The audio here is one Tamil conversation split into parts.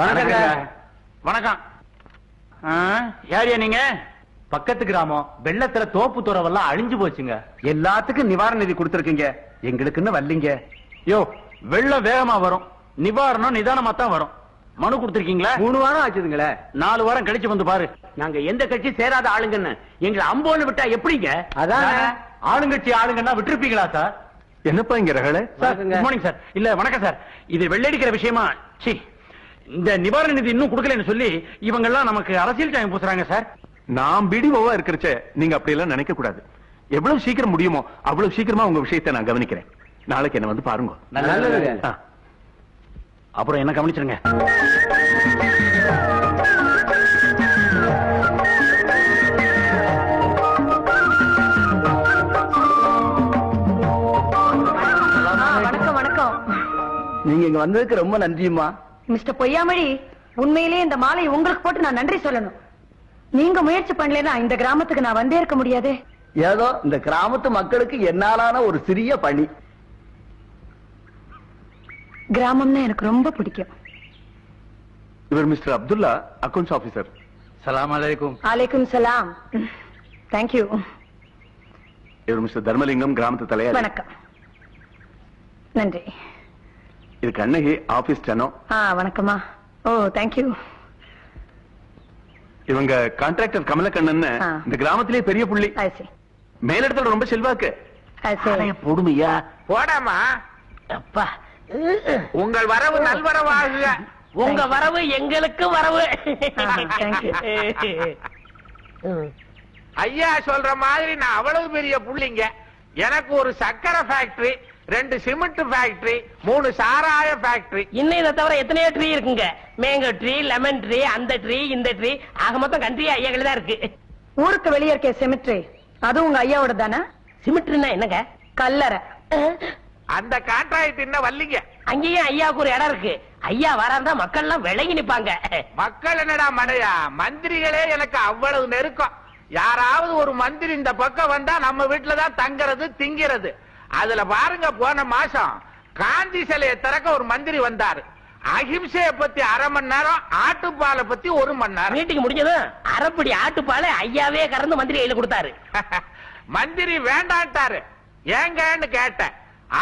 வணக்கங்க. வணக்கம். ஆ, யாரியா நீங்க? பக்கத்து கிராமம். வெள்ளத்துல தோப்பு துறவெல்லாம் அழிஞ்சு போச்சுங்க. எல்லாத்துக்கும் நிவாரண நிதி கொடுத்திருக்கீங்க. எங்களுக்குன்னு வரலீங்க. யோ வெள்ளம் வேகமா வரும். நிவாரணம் நிதானமா தான் வரும். மனு கொடுத்திருக்கீங்களா? மூணு வாரம் ஆச்சுதுங்களே. நாலு வாரம் கழிச்சு வந்து பாரு. நாங்க எந்த கட்சி சேராத ஆளுங்கன்னு. எங்களை அம்போன்னு விட்டா எப்படிங்க? அதானே. ஆளுங்கட்சி ஆளுங்கன்னா விட்டுருப்பீங்களா சார்? என்னப்பா இங்க ரகல? Sir good morning sir. இல்ல வணக்கம் சார். இது வெள்ளடிக்கிற விஷயமா? சி இந்த நிவாரண நிதி இன்னும் கொடுக்கலன்னு சொல்லி இவங்க எல்லாம் நமக்கு அரசியல் டைம் பூசுறாங்க சார். நான் பிடிஓவா இருக்கிறச்ச நீங்க அப்படி எல்லாம் நினைக்க கூடாது. எவ்வளவு சீக்கிரம் முடியுமோ அவ்வளவு சீக்கிரமா உங்க விஷயத்தை நான் கவனிக்கிறேன். நாளைக்கு என்ன வந்து பாருங்க. அப்புறம் என்ன கவனிச்சிருங்க. வணக்கம் வணக்கம். நீங்க இங்க வந்ததுக்கு ரொம்ப நன்றியுமா மிஸ்டர் பொய்யாமொழி உண்மையிலேயே இந்த மாலை உங்களுக்கு போட்டு நான் நன்றி சொல்லணும். நீங்க முயற்சி பண்ணலைன்னா இந்த கிராமத்துக்கு நான் வந்தே இருக்க முடியாதே. ஏதோ இந்த கிராமத்து மக்களுக்கு என்னாலான ஒரு சிறிய பணி. கிராமம்னா எனக்கு ரொம்ப பிடிக்கும். இவர் மிஸ்டர் அப்துல்லா அக்கவுண்ட்ஸ் ஆபீசர் சலாம் அலைக்கும். அலைக்கும் சலாம். தேங்க்யூ இவர் மிஸ்டர் தர்மலிங்கம் கிராமத்து தலைவர். வணக்கம். நன்றி. இது கண்ணகி ஆபீஸ் ஜனோ ஆ வணக்கம்மா. ஓ தேங்க்யூ இவங்க கான்ட்ராக்டர் கமலக்கண்ணன். இந்த கிராமத்திலே பெரிய புள்ளி. மேலிடத்துல ரொம்ப செல்வாக்கு. ஐசி கொடுமையா போடாமா? அப்பா. உங்கள் வரவு நல்வரவாகுக உங்க வரவு எங்களுக்கு வரவு. ஐயா சொல்ற மாதிரி நான் அவ்வளவு பெரிய புள்ளிங்க. எனக்கு ஒரு சக்கரை ஃபேக்டரி ரெண்டு சிமெண்ட் ஃபேக்டரி மூணு சாராய ஃபேக்டரி இன்னும் இதை தவிர எத்தனையோ ட்ரீ இருக்குங்க. மேங்கோ ட்ரீ லெமன் ட்ரீ அந்த ட்ரீ இந்த ட்ரீ ஆக மொத்தம் கண்ட்ரி ஐயாக்கள் தான் இருக்கு. ஊருக்கு வெளியே இருக்க செமிட்ரி அதுவும் உங்க ஐயாவோட தானே? சிமெண்ட்னா என்னங்க? கல்லறை. அந்த கான்ட்ராக்ட் இன்னும் வரலீங்க. அங்கேயும் ஐயாவுக்கு ஒரு இடம் இருக்கு. ஐயா வராந்தா மக்கள் எல்லாம் விளங்கி நிப்பாங்க. மக்கள் என்னடா மடையா மந்திரிகளே எனக்கு அவ்வளவு நெருக்கம். யாராவது ஒரு மந்திரி இந்த பக்கம் வந்தா நம்ம வீட்டுல தான் தங்குறது திங்கிறது. அதுல பாருங்க போன மாசம் காந்தி சிலையை திறக்க ஒரு மந்திரி வந்தாரு. அகிம்சைய பத்தி அரை மணி நேரம் ஆட்டுப்பாலை பத்தி ஒரு மணி நேரம். மீட்டிங் முடிஞ்சதும் அரைப்படி ஆட்டுப்பாலை ஐயாவே கறந்து மந்திரி கையில கொடுத்தாரு. மந்திரி வேண்டான்ட்டாரு. ஏங்கன்னு கேட்டேன்.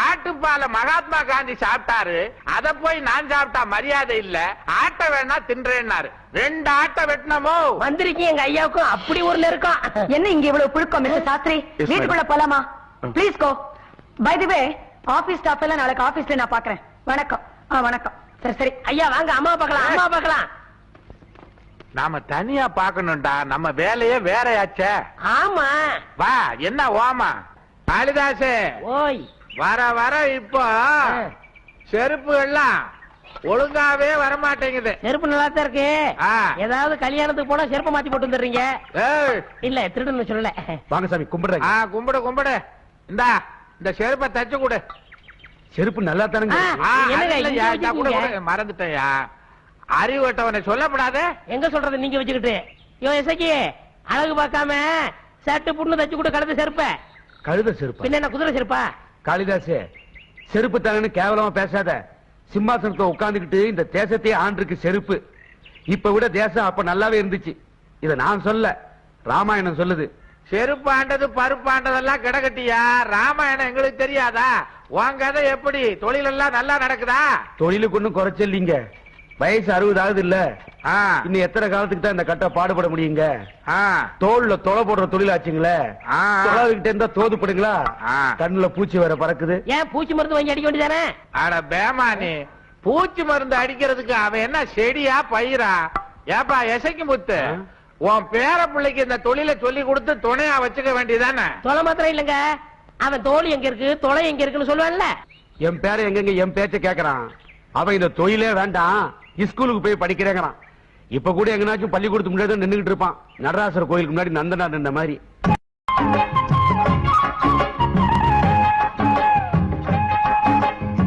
ஆட்டுப்பால மகாத்மா காந்தி சாப்பிட்டாரு. அத போய் நான் சாப்பிட்டா மரியாதை இல்ல. ஆட்டை வேணா தின்றேன்னாரு. ரெண்டு ஆட்டை வெட்டினமோ? மந்திரிக்கும் எங்க ஐயாவுக்கும் அப்படி ஒரு நெருக்கம். என்ன இங்க இவ்வளவு புழுக்கம் மிஸ்டர் சாஸ்திரி. வீட்டுக்குள்ள போலாமா? Uh. Please go by the way office staff எல்லாம் நாளைக்கு ஆபீஸ்ல நான் பாக்குறேன் வணக்கம். ஆ வணக்கம். சரி சரி. ஐயா வாங்க. அம்மா பார்க்கலாம். அம்மா பார்க்கலாம். நாம தனியா பாக்கணும்டா நம்ம வேலையே வேறையாச்சே. ஆமா. வா என்ன ஓமா? காளிதாசே. ஓய். வர வர இப்போ செருப்பு எல்லாம் ஒழுங்காவே வரமாட்டேங்குது. செருப்பு நல்லா தான் இருக்கு. ஆ. ஏதாவது கல்யாணத்துக்கு போனா செருப்பு மாத்தி போட்டு வந்துடுறீங்க. ஏய், இல்ல திருடுன்னு சொல்லல. வாங்க சாமி கும்பிடுறேன் ஆ கும்பிடு கும்பிடு. இந்தா. இந்த செருப்பை தச்சு கொடு. செருப்பு நல்லா தானுங்க. மறந்துட்டேன்யா அறிவட்டவனை சொல்லப்படாதே. எங்க சொல்றது நீங்க வச்சுக்கிட்டு? யோ எசக்கி அழகு பார்க்காம சட்டு புண்ணு தச்சு கூட கலந்து செருப்ப. கழுத செருப்பு? பின்ன என்ன குதிரை செருப்பா? காளிதாசே செருப்பு தானு கேவலமா பேசாத. சிம்மாசனத்தை உட்கார்ந்துகிட்டு இந்த தேசத்தையே ஆண்டிருக்கு செருப்பு. இப்ப விட தேசம் அப்ப நல்லாவே இருந்துச்சு. இத நான் சொல்ல ராமாயணம் சொல்லுது. செருப்பாண்டது பருப்பாண்டதெல்லாம் கிடக்கட்டியா? ராமாயணம் எங்களுக்கு தெரியாதா? உன் கதை எப்படி? தொழில் எல்லாம் நல்லா நடக்குதா? தொழிலுக்கு ஒண்ணும் குறைச்சல் வயசு அறுபது ஆகுது இல்ல இன்னும் எத்தனை காலத்துக்கு தான் இந்த கட்டை பாடுபட முடியுங்க? தோல்ல தொலை போடுற தொழிலாச்சுங்களே. ஆ. தொலைவிக்கிட்டே இருந்தா தோதுப்படுங்களா. கண்ணுல பூச்சி வேற பறக்குது. ஏன் பூச்சி மருந்து வாங்கி அடிக்க வேண்டியதானே? அட பேமானி. பூச்சி மருந்து அடிக்கிறதுக்கு அவன் என்ன செடியா பயிரா? ஏப்பா எசைக்கு முத்து? உன் பேர பிள்ளைக்கு இந்த தொழிலை சொல்லி கொடுத்து துணையா வச்சுக்க வேண்டியதானே? தொலை மாத்திரம் இல்லங்க. அவன் தோல் எங்க இருக்கு தொலை எங்க இருக்குன்னு சொல்லுவான்ல. என் பேர எங்கெங்க என் பேச்ச கேக்குறான்? அவன் இந்த தொழிலே வேண்டாம். ஸ்கூலுக்கு போய் படிக்கிறேங்கிறான். இப்ப கூட எங்கனாச்சும் பள்ளிக்கூடத்துக்கு முன்னாடி தான் நின்னுகிட்டு இருப்பான். நடராசர் கோயிலுக்கு முன்னாடி நந்தனா நின்ன மாதிரி.